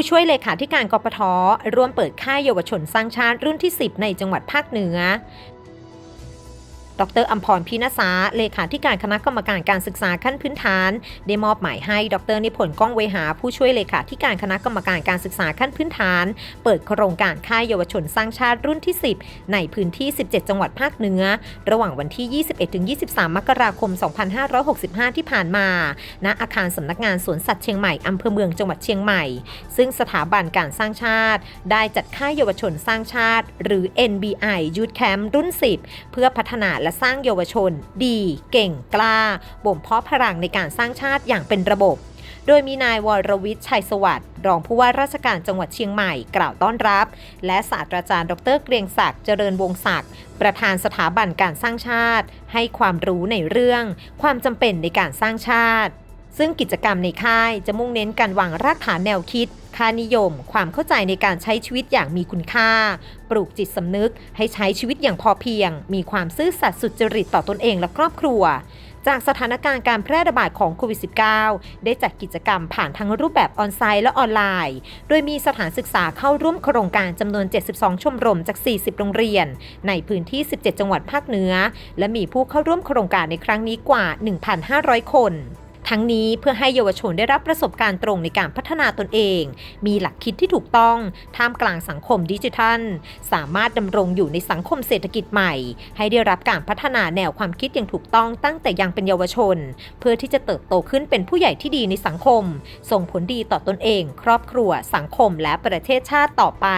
ผู้ช่วยเลขาธิการกปทร่วมเปิดค่ายเยาวชนสร้างชาติรุ่นที่ 10 ในจังหวัดภาคเหนือ ดรอัมพรพินาสาเลขาธิการคณะกรรมการการศึกษาขั้นพื้นฐาน ได้มอบหมายให้ดรนิพนธ์ก้องเวหา ผู้ช่วยเลขาธิการคณะกรรมการการศึกษาขั้นพื้นฐาน เปิดโครงการค่ายเยาวชนสร้างชาติรุ่นที่ 10 ในพื้นที่ 17 จังหวัดภาคเหนือ ระหว่างวันที่ 21-23 มกราคม 2565 ที่ผ่านมา ณ อาคารสำนักงานสวนสัตว์เชียงใหม่อำเภอเมืองจังหวัดเชียงใหม่ ซึ่งสถาบันการสร้างชาติ ได้จัดค่ายเยาวชนสร้างชาติ หรือ NBI Youth Camp รุ่น 10 เพื่อพัฒนาและสร้างเยาวชน ดี เก่งกล้า บ่มเพาะพลังในการสร้างชาติอย่างเป็นระบบ โดยมีนายวรวิทย์ชัยสวัสดิ์รองผู้ว่าราชการจังหวัดเชียงใหม่กล่าวต้อนรับ และศาสตราจารย์ดรเกรียงศักดิ์เจริญวงศักดิ์ประธานสถาบันการสร้างชาติ ให้ความรู้ในเรื่อง ความจำเป็นในการสร้างชาติ ซึ่งกิจกรรมในค่ายจะมุ่งเน้นการวางรากฐานแนวคิด ค่านิยม ความเข้าใจในการใช้ชีวิตอย่างมีคุณค่า ปลูกจิตสำนึก ให้ใช้ชีวิตอย่างพอเพียง มีความซื่อสัตย์สุจริตต่อตนเองและครอบครัวจากสถานการณ์การแพร่ระบาดของโควิด -19 ได้จัดกิจกรรมผ่านทั้งรูปแบบออนไซต์และออนไลน์ โดยมีสถานศึกษาเข้าร่วมโครงการจำนวน 72 ชมรมจาก 40 โรงเรียน ในพื้นที่ 17 จังหวัดภาคเหนือ และมีผู้เข้าร่วมโครงการในครั้งนี้กว่า 1,500 คน ทั้งนี้เพื่อให้เยาวชนได้รับประสบการณ์ตรงในการพัฒนาตนเอง มีหลักคิดที่ถูกต้องท่ามกลางสังคมดิจิทัล สามารถดำรงอยู่ในสังคมเศรษฐกิจใหม่ ให้ได้รับการพัฒนาแนวความคิดอย่างถูกต้องตั้งแต่ยังเป็นเยาวชน เพื่อที่จะเติบโตขึ้นเป็นผู้ใหญ่ที่ดีในสังคม ส่งผลดีต่อตนเอง ครอบครัว สังคมและประเทศชาติต่อไป